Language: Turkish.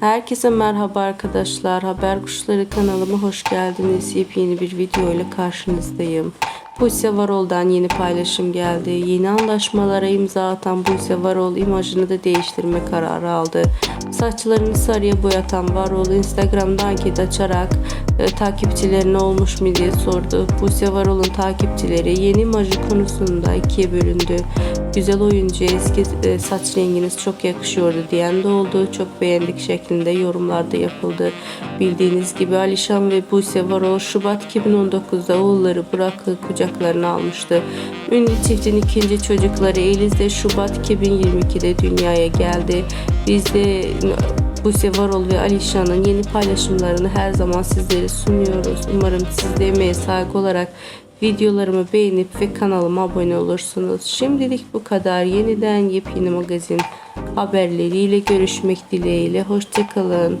Herkese merhaba arkadaşlar. Haber Kuşları kanalıma hoş geldiniz. Yepyeni bir video ile karşınızdayım. Buse Varol'dan yeni paylaşım geldi. Yeni anlaşmalara imza atan Buse Varol imajını da değiştirme kararı aldı. Saçlarını sarıya boyatan Varol Instagram'da anket açarak e, takipçilerine olmuş mu diye sordu. Buse Varol'un takipçileri yeni imajı konusunda ikiye bölündü. Güzel oyuncu eski e, saç renginiz çok yakışıyordu diyen de oldu. Çok beğendik şeklinde yorumlar da yapıldı. Bildiğiniz gibi Alişan ve Buse Varol Şubat 2019'da oğulları Burak'ı kucaklarına almıştı. Ünlü çiftin ikinci çocukları Eliz de Şubat 2022'de dünyaya geldi. Biz de Buse Varol ve Alişan'ın yeni paylaşımlarını her zaman sizlere sunuyoruz. Umarım siz de emeğe saygı olarak videolarımı beğenip ve kanalıma abone olursunuz. Şimdilik bu kadar. Yeniden yepyeni magazin haberleriyle görüşmek dileğiyle. Hoşçakalın.